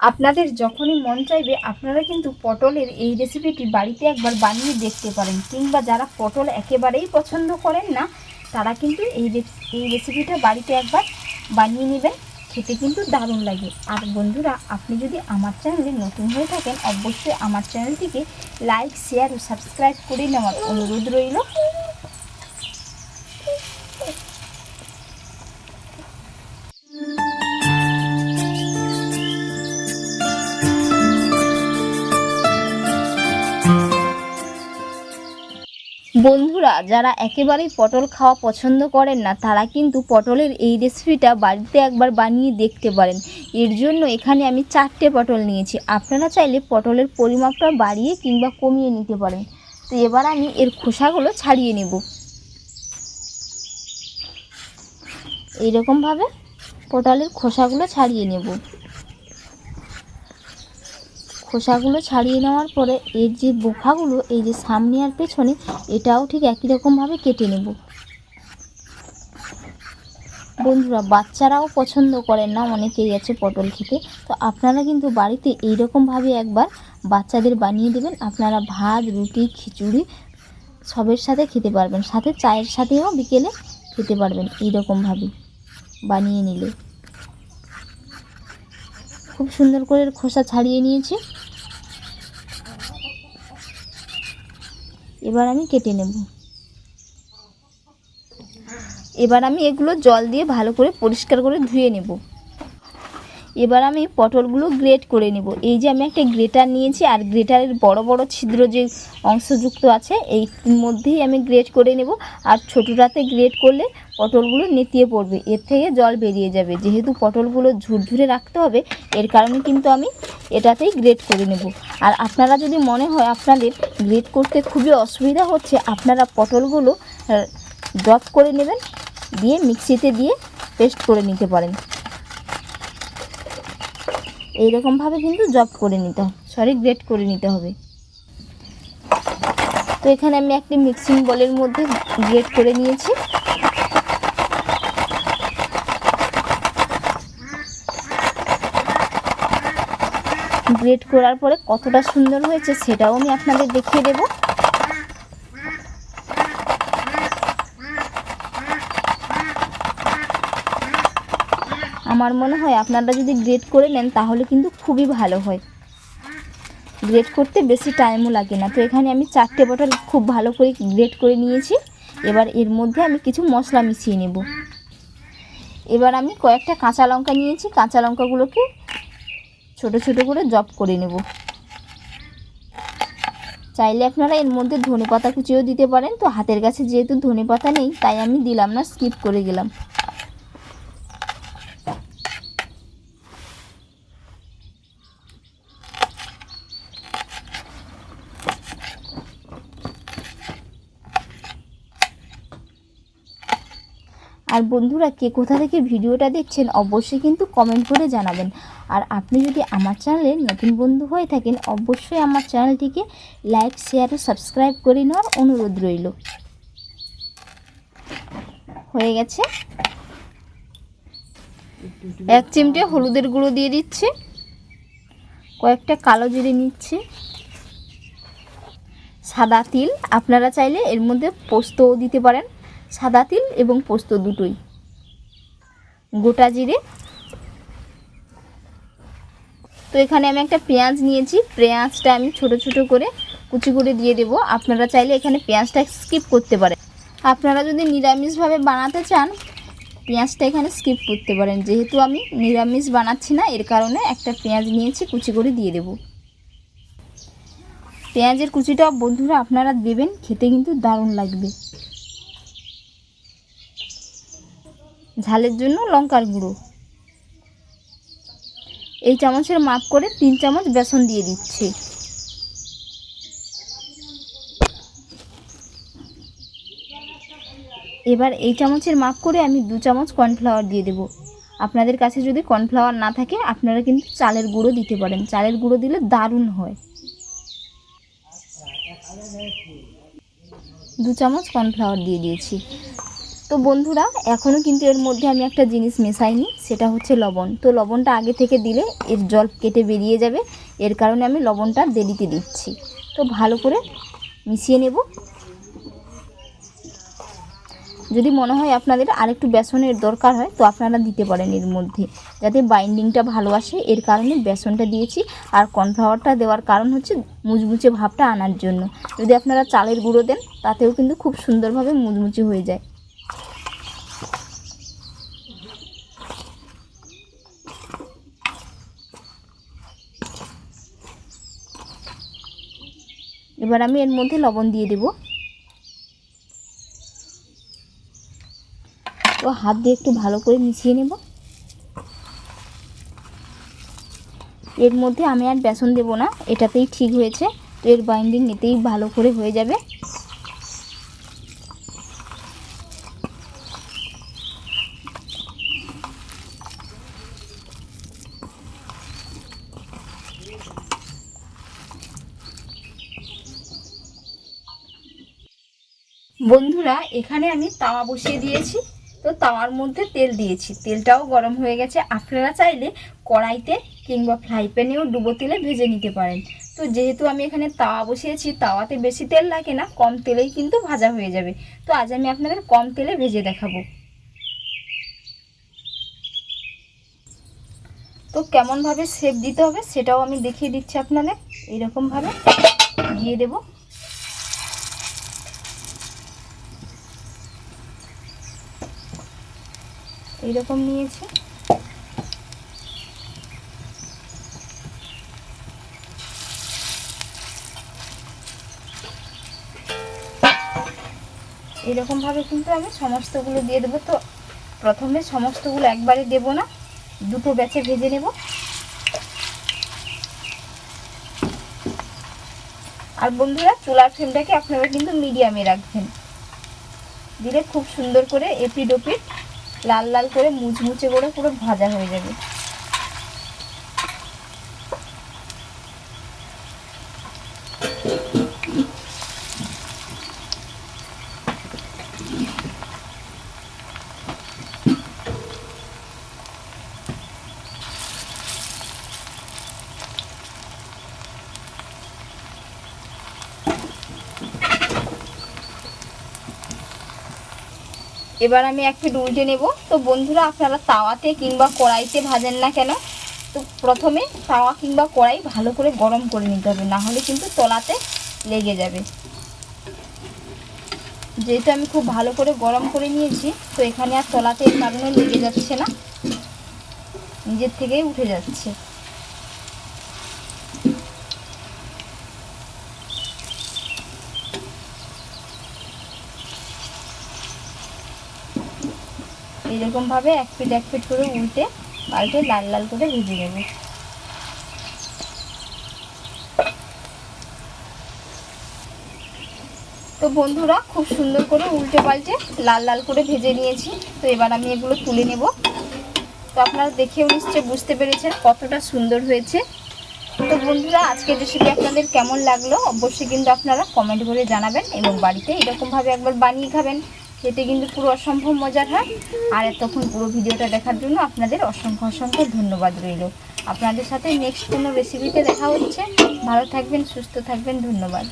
আপনাদের যখনই মন চাইবে, আপনারা কিন্তু পটলের এই রেসিপিটি বাড়িতে একবার বানিয়ে দেখতে পারেন। কিংবা যারা পটল একেবারেই পছন্দ করেন না, তারা কিন্তু এই এই রেসিপিটা বাড়িতে একবার বানিয়ে নেবেন। খেতে কিন্তু দারুণ লাগে। আর বন্ধুরা, আপনি যদি আমার চ্যানেলে নতুন হয়ে থাকেন, অবশ্যই আমার চ্যানেলটিকে লাইক শেয়ার ও সাবস্ক্রাইব করে নেওয়ার অনুরোধ রইল। বন্ধুরা, যারা একেবারেই পটল খাওয়া পছন্দ করেন না, তারা কিন্তু পটলের এই রেসিপিটা বাড়িতে একবার বানিয়ে দেখতে পারেন। এর জন্য এখানে আমি চারটে পটল নিয়েছি। আপনারা চাইলে পটলের পরিমাপটা বাড়িয়ে কিংবা কমিয়ে নিতে পারেন। তো এবার আমি এর খোসাগুলো ছাড়িয়ে নেব। এইরকমভাবে পটলের খোসাগুলো ছাড়িয়ে নেব। খোসাগুলো ছাড়িয়ে নেওয়ার পরে এর যে বোখাগুলো, এই যে সামনে আর পেছনে, এটাও ঠিক একই রকমভাবে কেটে নেব। বন্ধুরা, বাচ্চারাও পছন্দ করেন না, অনেকেই আছে পটল খেতে। তো আপনারা কিন্তু বাড়িতে এই রকমভাবে একবার বাচ্চাদের বানিয়ে দেবেন। আপনারা ভাত, রুটি, খিচুড়ি সবের সাথে খেতে পারবেন। সাথে চায়ের সাথেও বিকেলে খেতে পারবেন এই রকমভাবে বানিয়ে নিলে। খুব সুন্দর করে খোসা ছাড়িয়ে নিয়েছি। এবার আমি কেটে নেব। এবার আমি এগুলো জল দিয়ে ভালো করে পরিষ্কার করে ধুয়ে নেব। এবার আমি পটলগুলো গ্রেট করে নেব। এই যে আমি একটা গ্রেটার নিয়েছি, আর গ্রেটারের বড় বড় ছিদ্র যে অংশযুক্ত আছে, এই মধ্যেই আমি গ্রেট করে নেব। আর ছোটোটাতে গ্রেট করলে পটলগুলো নেতিয়ে পড়বে, এর থেকে জল বেরিয়ে যাবে। যেহেতু পটলগুলো ঝুরঝুরে রাখতে হবে, এর কারণে কিন্তু আমি এটাতেই গ্রেট করে নেব। আর আপনারা যদি মনে হয় আপনাদের গ্রেট করতে খুবই অসুবিধা হচ্ছে, আপনারা পটলগুলো ড্রপ করে নেবেন, দিয়ে মিক্সিতে দিয়ে পেস্ট করে নিতে পারেন। এইরকমভাবে কিন্তু জব করে নিতে হবে। সরি গ্রেট করে নিতে হবে। তো এখানে আমি একটি মিক্সিং বলের মধ্যে গ্রেট করে নিয়েছি। গ্রেট করার পরে কতটা সুন্দর হয়েছে সেটাও আমি আপনাদের দেখিয়ে দেবো। আমার মনে হয় আপনারা যদি গ্রেড করে নেন, তাহলে কিন্তু খুবই ভালো হয়। গ্রেড করতে বেশি টাইমও লাগে না। তো এখানে আমি চারটে বটল খুব ভালো করে গ্রেড করে নিয়েছি। এবার এর মধ্যে আমি কিছু মশলা মিশিয়ে নেব। এবার আমি কয়েকটা কাঁচা লঙ্কা নিয়েছি। কাঁচা লঙ্কাগুলোকে ছোট ছোট করে জব করে নেব। চাইলে আপনারা এর মধ্যে ধনে পাতা কুচিও দিতে পারেন। তো হাতের কাছে যেহেতু ধনে পাতা নেই, তাই আমি দিলাম না স্কিপ করে গেলাম। আর বন্ধুরা, কে কোথা থেকে ভিডিওটা দেখছেন অবশ্যই কিন্তু কমেন্ট করে জানাবেন। আর আপনি যদি আমার চ্যানেলে নতুন বন্ধু হয়ে থাকেন, অবশ্যই আমার চ্যানেলটিকে লাইক শেয়ার ও সাবস্ক্রাইব করে নেওয়ার অনুরোধ রইল। হয়ে গেছে। এক চিমটে হলুদের গুঁড়ো দিয়ে দিচ্ছি। কয়েকটা কালো জিরে নিচ্ছি। সাদা তিল, আপনারা চাইলে এর মধ্যে পোস্তও দিতে পারেন। সাদা তিল এবং পোস্ত দুটোই। গোটা জিরে। তো এখানে আমি একটা পেঁয়াজ নিয়েছি। পেঁয়াজটা আমি ছোট ছোট করে কুচি করে দিয়ে দেবো। আপনারা চাইলে এখানে পেঁয়াজটা স্কিপ করতে পারেন। আপনারা যদি নিরামিষভাবে বানাতে চান, পেঁয়াজটা এখানে স্কিপ করতে পারেন। যেহেতু আমি নিরামিষ বানাচ্ছি না, এর কারণে একটা পেঁয়াজ নিয়েছি, কুচি করে দিয়ে দেবো। পেঁয়াজের কুচিটা বন্ধুরা আপনারা দেবেন, খেতে কিন্তু দারুণ লাগবে। ঝালের জন্য লঙ্কার গুঁড়ো। এই চামচের মাপ করে তিন চামচ বেসন দিয়ে দিচ্ছি। এবার এই চামচের মাপ করে আমি দু চামচ কর্নফ্লাওয়ার দিয়ে দেবো। আপনাদের কাছে যদি কর্নফ্লাওয়ার না থাকে, আপনারা কিন্তু চালের গুঁড়ো দিতে পারেন। চালের গুঁড়ো দিলে দারুণ হয়। দু চামচ কর্নফ্লাওয়ার দিয়ে দিয়েছি। তো বন্ধুরা এখনও কিন্তু এর মধ্যে আমি একটা জিনিস মেশাইনি, সেটা হচ্ছে লবণ। তো লবণটা আগে থেকে দিলে এর জল কেটে বেরিয়ে যাবে, এর কারণে আমি লবণটা দেরিতে দিচ্ছি। তো ভালো করে মিশিয়ে নেব। যদি মনে হয় আপনাদের আরেকটু বেসনের দরকার হয়, তো আপনারা দিতে পারেন এর মধ্যে, যাতে বাইন্ডিংটা ভালো আসে, এর কারণে বেসনটা দিয়েছি। আর কর্নফ্লাওয়ারটা দেওয়ার কারণ হচ্ছে মুচমুচে ভাবটা আনার জন্য। যদি আপনারা চালের গুঁড়ো দেন, তাতেও কিন্তু খুব সুন্দরভাবে মুচমুচে হয়ে যায়। এবার আমি এর মধ্যে লবণ দিয়ে দেব। তো হাত দিয়ে একটু ভালো করে মিশিয়ে নেব। এর মধ্যে আমি আর বেসন দেব না, এটাতেই ঠিক হয়েছে। তো এর বাইন্ডিং এতেই ভালো করে হয়ে যাবে। বন্ধুরা, এখানে আমি তাওয়া বসিয়ে দিয়েছি। তো তাওয়ার মধ্যে তেল দিয়েছি। তেলটাও গরম হয়ে গেছে। আপনারা চাইলে কড়াইতে কিংবা ফ্রাই প্যানেও ডুবো তেলে ভেজে নিতে পারেন। তো যেহেতু আমি এখানে তাওয়া বসিয়েছি, তাওয়াতে বেশি তেল লাগে না, কম তেলেই কিন্তু ভাজা হয়ে যাবে। তো আজ আমি আপনাদের কম তেলে ভেজে দেখাবো। তো কেমনভাবে শেপ দিতে হবে, সেটাও আমি দেখিয়ে দিচ্ছি আপনাদের। এইরকমভাবে দিয়ে দেবো। এইরকম নিয়েছি। এরকমভাবে কিন্তু আমি সমস্তগুলো দিয়ে দেবো। তো প্রথমে সমস্তগুলো একবারে দেব না, দুটো ব্যাচে ভেজে নেব। আর বন্ধুরা, চুলার ফ্লেমটাকে আপনারা কিন্তু মিডিয়ামে রাখবেন। দিলে খুব সুন্দর করে এপিড ওপিড লাল লাল করে মুচমুচে করে পুরো ভাজা হয়ে যাবে। এবার আমি এক পিঠ উল্টে নেব। তো বন্ধুরা, আপনারা তাওয়াতে কিংবা কড়াইতে ভাজেন না কেন? তো প্রথমে তাওয়া কিংবা কড়াই ভালো করে গরম করে নিতে হবে, না হলে কিন্তু তলাতে লেগে যাবে। যেহেতু আমি খুব ভালো করে গরম করে নিয়েছি, তো এখানে আর তলাতে এর কারণে লেগে যাচ্ছে না। নিজের থেকেই উঠে যাচ্ছে। এইরকমভাবে এক ফিট এক ফিট করে উল্টে পাল্টে লাল লাল করে ভেজে নেবে। তো বন্ধুরা, খুব সুন্দর করে উল্টে পাল্টে লাল লাল করে ভেজে নিয়েছি। তো এবার আমি এগুলো তুলে নেব। তো আপনারা দেখেও নিশ্চয়ই বুঝতে পেরেছেন কতটা সুন্দর হয়েছে। তো বন্ধুরা, আজকের রেসিপি আপনাদের কেমন লাগল? অবশ্যই কিন্তু আপনারা কমেন্ট করে জানাবেন এবং বাড়িতে এরকমভাবে একবার বানিয়ে খাবেন। খেতে কিন্তু পুরো অসম্ভব মজার হয়। আর এতক্ষণ পুরো ভিডিওটা দেখার জন্য আপনাদের অসংখ্য অসংখ্য ধন্যবাদ রইল। আপনাদের সাথে নেক্সট কোনো রেসিপিতে দেখা হচ্ছে। ভালো থাকবেন, সুস্থ থাকবেন, ধন্যবাদ।